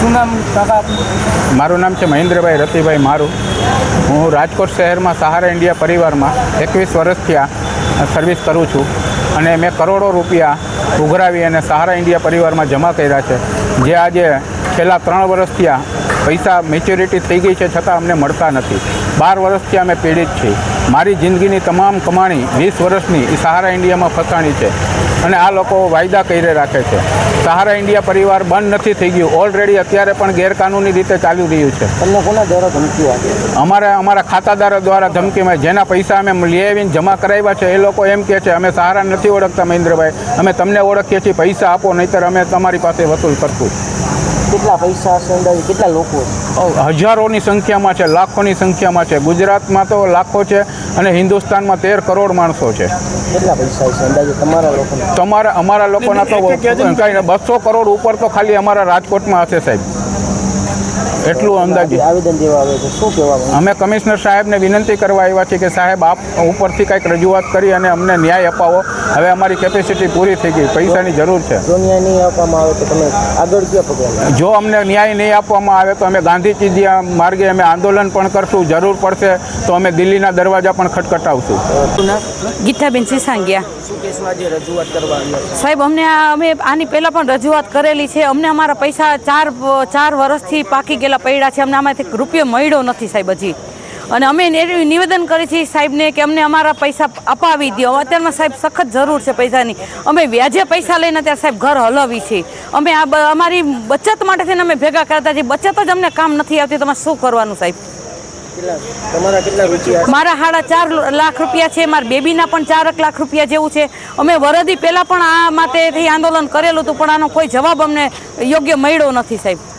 શું નામ કાકા મારું નામ છે મહેન્દ્રભાઈ રતિભાઈ મારું. હું રાજકોટ શહેરમાં સહારા ઇન્ડિયા પરિવારમાં એકવીસ વર્ષથી આ સર્વિસ કરું છું અને મેં કરોડો રૂપિયા ઉઘરાવી અને સહારા ઇન્ડિયા પરિવારમાં જમા કર્યા છે. જે આજે છેલ્લા ત્રણ વર્ષથી આ પૈસા મેચ્યોરિટી થઈ ગઈ છે છતાં અમને મળતા નથી. બાર વર્ષથી અમે પીડિત છીએ. મારી જિંદગીની તમામ કમાણી વીસ વર્ષની એ સહારા ઇન્ડિયામાં ફસાણી છે. અને આ લોકો વાયદા કરી રાખે છે. સહારા ઇન્ડિયા પરિવાર બંધ નથી થઈ ગયું. ઓલરેડી અત્યારે પણ ગેરકાનૂની રીતે ચાલી રહ્યું છે. તમને કોના દ્વારા ધમકીઓ આપી? અમારા અમારા ખાતાદારો દ્વારા ધમકીમાં જેના પૈસા અમે લઈ આવીને જમા કરાવ્યા છે એ લોકો એમ કહે છે અમે સહારા નથી ઓળખતા મહેન્દ્રભાઈ. અમે તમને ઓળખીએ છીએ. પૈસા આપો નહીંતર અમે તમારી પાસે વસૂલ કરશું. કેટલા પૈસા છે અંદાજે? કેટલા લોકો છે? હજારોની સંખ્યામાં છે લાખોની સંખ્યામાં છે. ગુજરાતમાં તો લાખો છે અને હિન્દુસ્તાનમાં તેર કરોડ માણસો છે. કેટલા પૈસા છે અંદાજે તમારા લોકો તમારા અમારા લોકોના તો કંઈ બસો કરોડ ઉપર તો ખાલી અમારા રાજકોટમાં હશે સાહેબ. એટલું અંદાજે. આવેદન દેવા આવે છે. શું કહેવા અમે કમિશનર સાહેબને વિનંતી કરવા આવ્યા છીએ કે સાહેબ આપ ઉપરથી કંઈક રજૂઆત કરી અને અમને ન્યાય અપાવો. હવે અમારી કેપેસિટી પૂરી થઈ ગઈ. પૈસાની જરૂર છે. જો ન્યાય નહીં આપવામાં આવે તો તમે આગળ ક્યાં પગલાં જો અમને ન્યાય નહીં આપવામાં આવે તો અમે ગાંધીજી માર્ગે અમે આંદોલન પણ કરશું જરૂર પડશે તો અમે દિલ્હીના દરવાજા પણ ખટખટાવશું. ગીતાબેન સિસાંગિયા શું કહેશો આજે રજૂઆત કરવા આવ્યા છો? સાહેબ અમને અમે આની પહેલાં પણ રજૂઆત કરેલી છે. અમને અમારા પૈસા ચાર ચાર વર્ષથી પાકી ગયેલા પડ્યા છે. અમને આમાંથી રૂપિયો મળ્યો નથી સાહેબ હજી. અને અમે એને નિવેદન કરી છીએ સાહેબને કે અમને અમારા પૈસા અપાવી દો અત્યારમાં સાહેબ સખત જરૂર છે પૈસાની. અમે વ્યાજે પૈસા લઈને અત્યારે સાહેબ ઘર હલાવી છીએ અમે આ અમારી બચત માટે થઈને અમે ભેગા કરતા છીએ. બચત જ અમને કામ નથી આવતી. તમારે શું કરવાનું સાહેબ? મારા સાડા ચાર લાખ રૂપિયા છે. મારા બેબીના પણ ચાર લાખ રૂપિયા જેવું છે. અમે વરદી પહેલાં પણ આ માટેથી આંદોલન કરેલું હતું પણ આનો કોઈ જવાબ અમને યોગ્ય મળ્યો નથી સાહેબ.